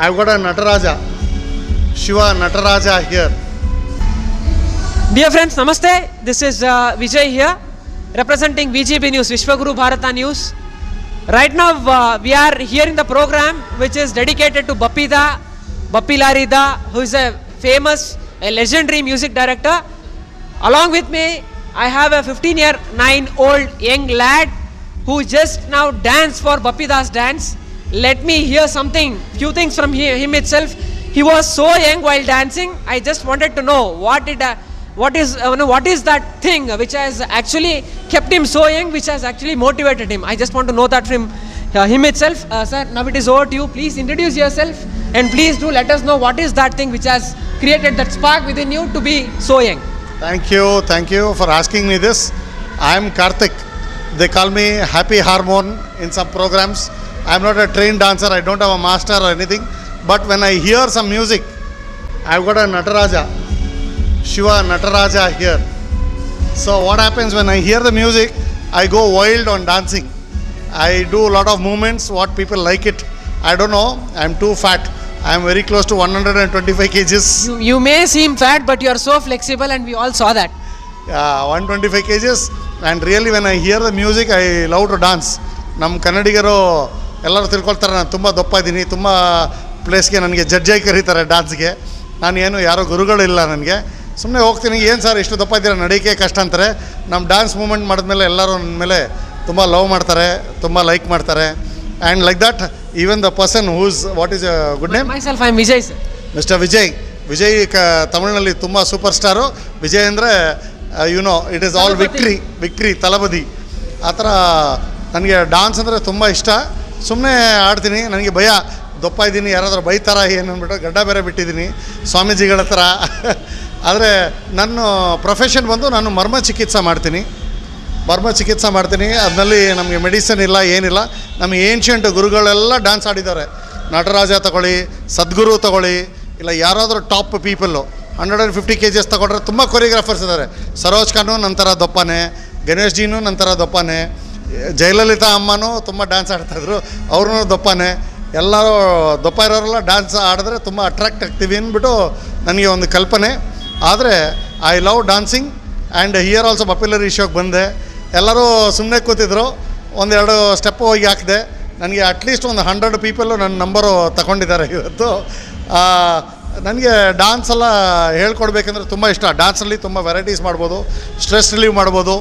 I've got a Nataraja, Shiva Nataraja here. Dear friends, Namaste. This is uh, Vijay here, representing VGB News, Vishwaguru Bharata News. Right now, uh, we are here in the program which is dedicated to Bapida, Bappi Larida, who is a famous, a legendary music director. Along with me, I have a 15 year 9 old young lad who just now danced for Bappida's dance. Let me hear something, few things from him itself. He was so young while dancing. I just wanted to know what it, uh, what is, uh, what is that thing which has actually kept him so young, which has actually motivated him. I just want to know that from uh, him itself. Uh, sir, now it is over to you. Please introduce yourself and please do let us know what is that thing which has created that spark within you to be so young. Thank you, thank you for asking me this. I'm Karthik. They call me Happy Hormone in some programs. I'm not a trained dancer, I don't have a master or anything. But when I hear some music, I've got a Nataraja, Shiva Nataraja here. So what happens when I hear the music, I go wild on dancing. I do a lot of movements, what people like it. I don't know, I'm too fat. I'm very close to 125 kgs. You, you may seem fat, but you are so flexible, and we all saw that. Yeah, 125 kgs and really when I hear the music I love to dance ನಮ್ಮ ಕನ್ನಡಿಗರು ಎಲ್ಲರೂ ತಿಳ್ಕೊಳ್ತಾರೆ ನಾನು ತುಂಬ ದಪ್ಪ ಇದ್ದೀನಿ ತುಂಬ ಪ್ಲೇಸ್ಗೆ ನನಗೆ ಜಡ್ಜಾಗಿ ಕರೀತಾರೆ ಡ್ಯಾನ್ಸ್ಗೆ ನಾನು ಏನು ಯಾರೋ ಗುರುಗಳಿಲ್ಲ ನನಗೆ. ಸುಮ್ಮನೆ ಹೋಗ್ತೀನಿ ಏನು ಸರ್ ಇಷ್ಟು ದಪ್ಪ ಇದ್ದೀರಾ ನಡೀಕೆ ಕಷ್ಟ ಅಂತಾರೆ. ನಮ್ಮ ಡ್ಯಾನ್ಸ್ ಮೂಮೆಂಟ್ ಮಾಡಿದ್ಮೇಲೆ ಎಲ್ಲರೂ ನನ್ನ ಮೇಲೆ ತುಂಬ ಲವ್ ಮಾಡ್ತಾರೆ ತುಂಬ ಲೈಕ್ ಮಾಡ್ತಾರೆ. And like that even the person whose what is good name myself I Vijay sir mister Vijay Vijay ಕ ತಮಿಳಿನಲ್ಲಿ ತುಂಬ ಸೂಪರ್ ಸ್ಟಾರು ವಿಜಯ್ ಅಂದರೆ you know it is all victory victory victory Thalapathy ಆ ಥರ ನನಗೆ ಡ್ಯಾನ್ಸ್ ಅಂದರೆ ತುಂಬ ಇಷ್ಟ. ಸುಮ್ಮನೆ ಆಡ್ತೀನಿ, ನನಗೆ ಭಯ. ದಪ್ಪ ಇದ್ದೀನಿ, ಯಾರಾದರೂ ಬೈತಾರ, ಏನು ಅಂದ್ಬಿಟ್ಟು ಗಡ್ಡ ಬೇರೆ ಬಿಟ್ಟಿದ್ದೀನಿ. ಸ್ವಾಮೀಜಿಗಳ ಹತ್ರ. ಆದರೆ ನನ್ನ ಪ್ರೊಫೆಷನ್ ಬಂದು ನಾನು ಮರ್ಮ ಚಿಕಿತ್ಸೆ ಮಾಡ್ತೀನಿ. ಮರ್ಮ ಚಿಕಿತ್ಸೆ ಮಾಡ್ತೀನಿ. ಅದರಲ್ಲಿ ನಮಗೆ ಮೆಡಿಸಿನ್ ಇಲ್ಲ, ಏನಿಲ್ಲ. ನಮ್ಮ ಏನ್ಷಿಯಂಟ್ ಗುರುಗಳೆಲ್ಲ ಡ್ಯಾನ್ಸ್ ಆಡಿದ್ದಾರೆ. ನಟರಾಜ ತಗೊಳ್ಳಿ, ಸದ್ಗುರು ತಗೊಳ್ಳಿ, ಇಲ್ಲ ಯಾರಾದರೂ top people hundred and fifty K ಜಿಸ್ ತಗೊಂಡ್ರೆ ತುಂಬ ಕೊರಿಯೋಗ್ರಾಫರ್ಸ್ ಇದ್ದಾರೆ. ಸರೋಜ್ ಖಾನು ನಂತರ ದೊಪ್ಪನೆ, ಗಣೇಶ್ ಜೀನು ನಂತರ ದಪ್ಪನೆ ಜಯಲಲಿತಾ ಅಮ್ಮನೂ ತುಂಬ ಡ್ಯಾನ್ಸ್ ಆಡ್ತಾಯಿದ್ರು ಅವ್ರೂ ದಪ್ಪನೆ. ಎಲ್ಲರೂ ದಪ್ಪ ಇರೋರೆಲ್ಲ ಡ್ಯಾನ್ಸ್ ಆಡಿದ್ರೆ ತುಂಬ ಅಟ್ರಾಕ್ಟ್ ಆಗ್ತೀವಿ ಅಂದ್ಬಿಟ್ಟು ನನಗೆ ಒಂದು ಕಲ್ಪನೆ. ಆದರೆ I love dancing and here also ಬಪಿಲರಿ ಇಶೋಗೆ ಬಂದೆ. ಎಲ್ಲರೂ ಸುಮ್ಮನೆ ಕೂತಿದ್ರು. ಒಂದೆರಡು ಸ್ಟೆಪ್ ಹೋಗಿ ಹಾಕಿದೆ. ನನಗೆ ಅಟ್ಲೀಸ್ಟ್ ಒಂದು ಹಂಡ್ರೆಡ್ ಪೀಪಲ್ಲು ನನ್ನ ನಂಬರು ತಗೊಂಡಿದ್ದಾರೆ ಇವತ್ತು. ನನಗೆ ಡ್ಯಾನ್ಸ್ ಎಲ್ಲ ಹೇಳ್ಕೊಡ್ಬೇಕಂದ್ರೆ ತುಂಬ ಇಷ್ಟ. ಡ್ಯಾನ್ಸಲ್ಲಿ ತುಂಬ ವೆರೈಟೀಸ್ ಮಾಡ್ಬೋದು. ಸ್ಟ್ರೆಸ್ ರಿಲೀವ್ ಮಾಡ್ಬೋದು.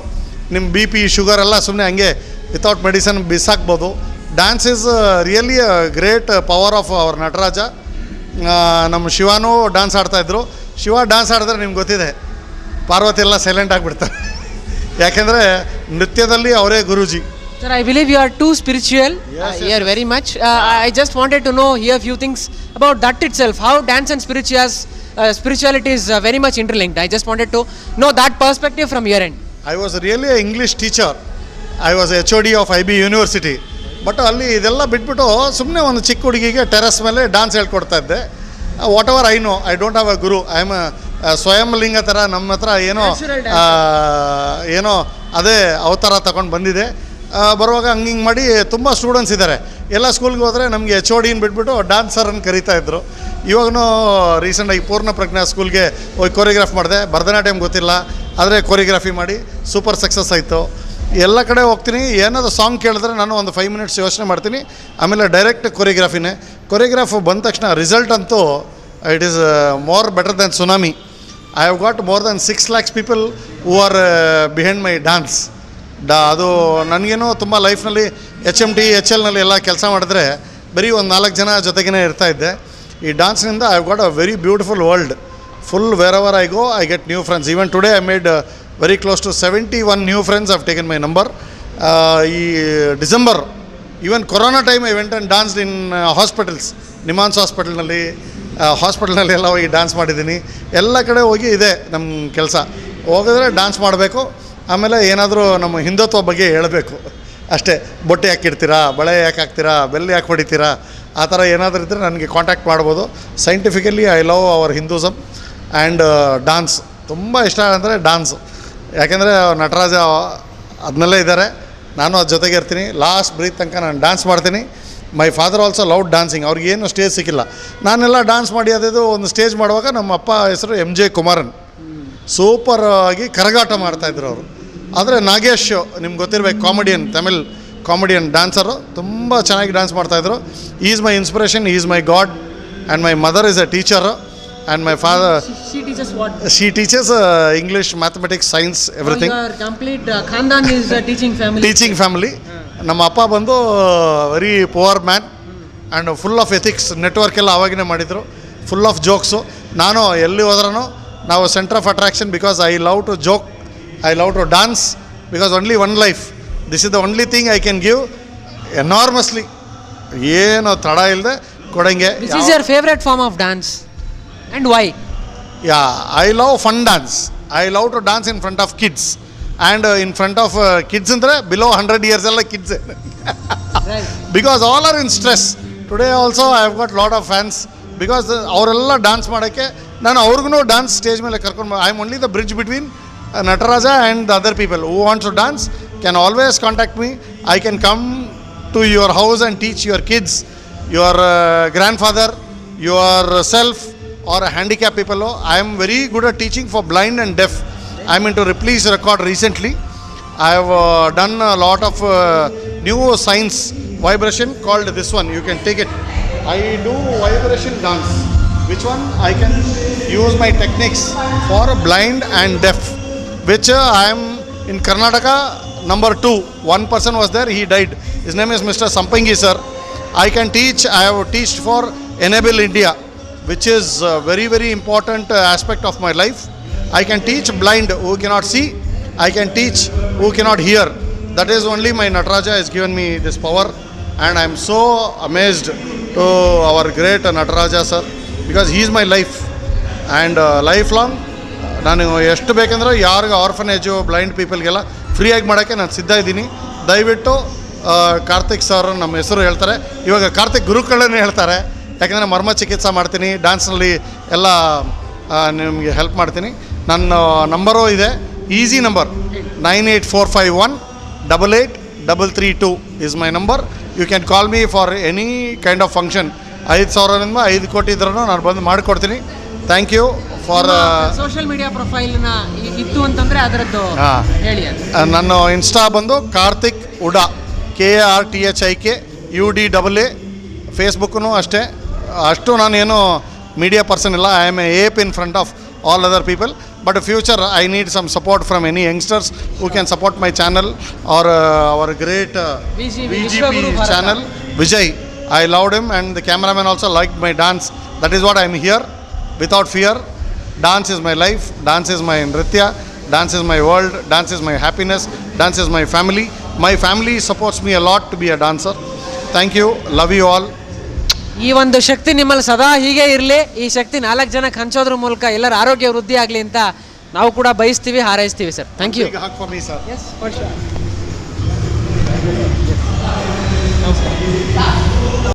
ನಿಮ್ಮ ಬಿ ಪಿ ಶುಗರ್ ಎಲ್ಲ ಸುಮ್ಮನೆ ಹಂಗೆ without medicine ಬಿಸಾಕ್ಬೋದು dance is really great power of our Nataraja ನಮ್ಮ ಶಿವಾನೂ ಡ್ಯಾನ್ಸ್ ಆಡ್ತಾಯಿದ್ರು ಶಿವ ಡ್ಯಾನ್ಸ್ ಆಡಿದ್ರೆ ನಿಮ್ಗೆ ಗೊತ್ತಿದೆ ಪಾರ್ವತಿ ಎಲ್ಲ ಸೈಲೆಂಟ್ ಆಗಿಬಿಡ್ತಾರೆ ಯಾಕೆಂದರೆ ನೃತ್ಯದಲ್ಲಿ ಅವರೇ guruji Sir, I believe you are too spiritual. Yes, uh, here very much. Uh, I just wanted to know here few things about that itself. How dance and spirituals, uh, spirituality is uh, very much interlinked. I just wanted to know that perspective from your end. I was really a English teacher I was H O D of I B university but ಅಲ್ಲಿ ಇದೆಲ್ಲ ಬಿಟ್ಬಿಟ್ಟು ಸುಮ್ಮನೆ ಒಂದು ಚಿಕ್ಕ ಹುಡುಗಿಗೆ terrace ಮೇಲೆ dance ಹೇಳ್ಕೊಡ್ತಾ ಇದ್ದೆ. Whatever I know I don't have a guru I am ಸ್ವಯಂ ಲಿಂಗ ಥರ ನಮ್ಮ ಹತ್ರ ಏನೋ ಏನೋ ಅದೇ ಅವತಾರ ತಗೊಂಡು ಬಂದಿದೆ. ಬರುವಾಗ ಹಂಗೆ ಹಿಂಗೆ ಮಾಡಿ ತುಂಬ ಸ್ಟೂಡೆಂಟ್ಸ್ ಇದ್ದಾರೆ ಎಲ್ಲ ಸ್ಕೂಲ್ಗೆ ಹೋದರೆ ನಮಗೆ ಎಚ್ ಒ ಡಿನ ಬಿಟ್ಬಿಟ್ಟು ಡ್ಯಾನ್ಸರನ್ನು ಕರೀತಾ ಇದ್ದರು ಇವಾಗೂ ರೀಸೆಂಟಾಗಿ ಪೂರ್ಣ ಪ್ರಜ್ಞಾ ಸ್ಕೂಲ್ಗೆ ಹೋಗಿ ಕೊರಿಯೋಗ್ರಾಫ್ ಮಾಡಿದೆ. ಭರತನಾಟ್ಯಂ ಗೊತ್ತಿಲ್ಲ. ಆದರೆ ಕೊರಿಯೋಗ್ರಫಿ ಮಾಡಿ ಸೂಪರ್ ಸಕ್ಸಸ್ ಆಯಿತು. ಎಲ್ಲ ಕಡೆ ಹೋಗ್ತೀನಿ. ಏನಾದರೂ ಸಾಂಗ್ ಕೇಳಿದ್ರೆ ನಾನು ಒಂದು ಫೈವ್ ಮಿನಿಟ್ಸ್ ಯೋಚನೆ ಮಾಡ್ತೀನಿ. ಆಮೇಲೆ ಡೈರೆಕ್ಟ್ ಕೊರಿಯೋಗ್ರಫಿನೇ ಕೊರಿಯೋಗ್ರಾಫ್ ಬಂದ ತಕ್ಷಣ ರಿಸಲ್ಟ್ ಅಂತೂ it is more better than tsunami I have got more than six lakhs people who are behind my dance ಡಾ ಅದು ನನಗೇನೋ ತುಂಬ ಲೈಫ್ನಲ್ಲಿ ಎಚ್ ಎಂ ಟಿ ಎಚ್ ಎಲ್ನಲ್ಲಿ ಎಲ್ಲ ಕೆಲಸ ಮಾಡಿದ್ರೆ ಬರೀ ಒಂದು ನಾಲ್ಕು ಜನ ಜೊತೆಗೇ ಇರ್ತಾ ಇದ್ದೆ. ಈ ಡ್ಯಾನ್ಸ್ನಿಂದ I got a very beautiful world full wherever I go I get new friends even today I made very close to seventy one new friends of taken my number ಈ December even corona time I went and dance in hospitals NIMHANS ಹಾಸ್ಪಿಟಲ್ನಲ್ಲಿ ಹಾಸ್ಪಿಟಲ್ನಲ್ಲಿ ಎಲ್ಲ ಹೋಗಿ dance ಮಾಡಿದ್ದೀನಿ. ಎಲ್ಲ ಕಡೆ ಹೋಗಿ ಇದೆ ನಮ್ಮ ಕೆಲಸ. ಹೋಗಿದ್ರೆ ಡ್ಯಾನ್ಸ್ ಮಾಡಬೇಕು, ಆಮೇಲೆ ಏನಾದರೂ ನಮ್ಮ ಹಿಂದುತ್ವ ಬಗ್ಗೆ ಹೇಳಬೇಕು. ಅಷ್ಟೇ, ಬೊಟ್ಟೆ ಯಾಕೆ ಇಡ್ತೀರಾ ಬಳೆ ಯಾಕೆ ಹಾಕ್ತೀರಾ ಬೆಲ್ಲ ಯಾಕೆ ಹೊಡಿತೀರಾ, ಆ ಥರ ಏನಾದರೂ ಇದ್ದರೆ ನನಗೆ ಕಾಂಟ್ಯಾಕ್ಟ್ ಮಾಡ್ಬೋದು. Scientifically I love our Hinduism and dance. ತುಂಬ ಇಷ್ಟ ಅಂದರೆ ಡಾನ್ಸು. ಯಾಕೆಂದರೆ ನಟರಾಜ ಅದನ್ನಲ್ಲೇ ಇದ್ದಾರೆ. ನಾನು ಅದ್ರ ಜೊತೆಗೆ ಇರ್ತೀನಿ. ಲಾಸ್ಟ್ ಬ್ರೀತ್ ತನಕ ನಾನು ಡ್ಯಾನ್ಸ್ ಮಾಡ್ತೀನಿ. My father also love dancing ಅವ್ರಿಗೇನು ಸ್ಟೇಜ್ ಸಿಕ್ಕಿಲ್ಲ. ನಾನೆಲ್ಲ ಡ್ಯಾನ್ಸ್ ಮಾಡಿ ಅದಿದು ಒಂದು ಸ್ಟೇಜ್ ಮಾಡುವಾಗ ನಮ್ಮ ಅಪ್ಪ ಹೆಸರು ಎಂ ಜೆ ಕುಮಾರನ್. ಸೂಪರ್ ಆಗಿ ಕರಗಾಟ ಮಾಡ್ತಾಯಿದ್ರು ಅವರು. ಆದರೆ ನಾಗೇಶ್, ನಿಮ್ಗೆ ಗೊತ್ತಿರಬೇಕು, ಕಾಮಿಡಿಯನ್, ತಮಿಳ್ ಕಾಮಿಡಿಯನ್ ಡ್ಯಾನ್ಸರು ತುಂಬ ಚೆನ್ನಾಗಿ ಡ್ಯಾನ್ಸ್ ಮಾಡ್ತಾಯಿದ್ರು is my inspiration, is my god, and my mother is a teacher. And my father She teaches what? Teachers English mathematics science everything Your complete uh, Khandan is a teaching family. Teaching family ನಮ್ಮ ಅಪ್ಪ ಬಂದು very poor man and full of ethics network ಎಲ್ಲ ಆವಾಗಿನೇ ಮಾಡಿದರು full of jokes ನಾನು ಎಲ್ಲಿ ಹೋದ್ರೂ ನಾವು centre of attraction because I love to joke I love to dance because only one life this is the only thing I can give enormously ಏನೋ ತಡ ಇಲ್ಲದೆ ಕೊಡಂಗೆ favourite form of favorite form why dance? And why? Yeah I love fun dance I love to dance in front of kids and in front of kids ಅಂದರೆ below hundred years ಎಲ್ಲ kids. Because all are in stress today also I have got lot of fans because ಅವರೆಲ್ಲ dance ಮಾಡೋಕ್ಕೆ ನಾನು ಅವ್ರಿಗೂ dance stage ಮೇಲೆ ಕರ್ಕೊಂಡು I am only the bridge between Nataraja and the other people who wants to dance can always contact me I can come to your house and teach your kids your grandfather yourself or a handicapped people. I am very good at teaching for blind and deaf. I am into replace record recently. I have uh, done a lot of uh, new science vibration called this one. You can take it. I do vibration dance, which one I can use my techniques for blind and deaf, which uh, I am in Karnataka number two. One person was there, he died. His name is Mr. Sampangi sir. I can teach, I have teached for Enable India. Which is a very very important uh, aspect of my life. I can teach blind who cannot see. I can teach who cannot hear. That is only my Nataraja has given me this power, and I am so amazed to our great Nataraja sir because he is my life and uh, lifelong. ನಾನು ಎಷ್ಟು ಬೇಕಂದ್ರೆ ಯಾರಿಗೂ ಆರ್ಫನೇಜು blind ಪೀಪಲ್ಗೆಲ್ಲ ಫ್ರೀಯಾಗಿ ಮಾಡೋಕ್ಕೆ ನಾನು ಸಿದ್ಧ ಇದ್ದೀನಿ ದಯವಿಟ್ಟು ಕಾರ್ತಿಕ್ ಸರ್ ನಮ್ಮ ಹೆಸರು ಹೇಳ್ತಾರೆ ಇವಾಗ ಕಾರ್ತಿಕ್ ಗುರುಗಳನ್ನೇ ಹೇಳ್ತಾರೆ ಯಾಕಂದರೆ ಮರ್ಮ ಚಿಕಿತ್ಸೆ ಮಾಡ್ತೀನಿ ಡ್ಯಾನ್ಸ್ನಲ್ಲಿ ಎಲ್ಲ ನಿಮಗೆ ಹೆಲ್ಪ್ ಮಾಡ್ತೀನಿ. ನನ್ನ ನಂಬರು ಇದೆ easy number nine eight four five one double eight double three two is my number you can call me for any kind of function ಐದು ಸಾವಿರದಿಂದ ಐದು ಕೋಟಿ ಇದ್ರೂ ನಾನು ಬಂದು ಮಾಡಿಕೊಡ್ತೀನಿ. Thank you for social media ಪ್ರೊಫೈಲ್ನ ಇತ್ತು ಅಂತಂದರೆ ಅದರದ್ದು ಹಾ. ಹೇಳಿ ನನ್ನ ಇನ್ಸ್ಟಾ ಬಂದು Karthik Uda K R T H I K U D double A ಫೇಸ್ಬುಕ್ಕೂ ಅಷ್ಟೇ. ಅಷ್ಟು ನಾನೇನು ಮೀಡಿಯಾ ಪರ್ಸನ್ ಇಲ್ಲ. I am a ape in front of all other people but future I need some support from any youngsters who can support my channel or our great VGP, V G Vishwaguru P Bharat. Channel Vijay I loved him and the cameraman also like my dance that is what I am here without fear dance is my life. Dance is my nritya. Dance is my world. Dance is my happiness. Dance is my family. My family supports me a lot to be a dancer. Thank you. Love you all. ಈ ಒಂದು ಶಕ್ತಿ ನಿಮ್ಮಲ್ಲಿ ಸದಾ ಹೀಗೆ ಇರಲಿ. ಈ ಶಕ್ತಿ ನಾಲ್ಕು ಜನಕ್ಕೆ ಹಂಚೋದ್ರ ಮೂಲಕ ಎಲ್ಲರ ಆರೋಗ್ಯ ವೃದ್ಧಿ ಆಗಲಿ ಅಂತ ನಾವು ಕೂಡ ಬಯಸ್ತೀವಿ ಹಾರೈಸ್ತೀವಿ ಸರ್. Thank you big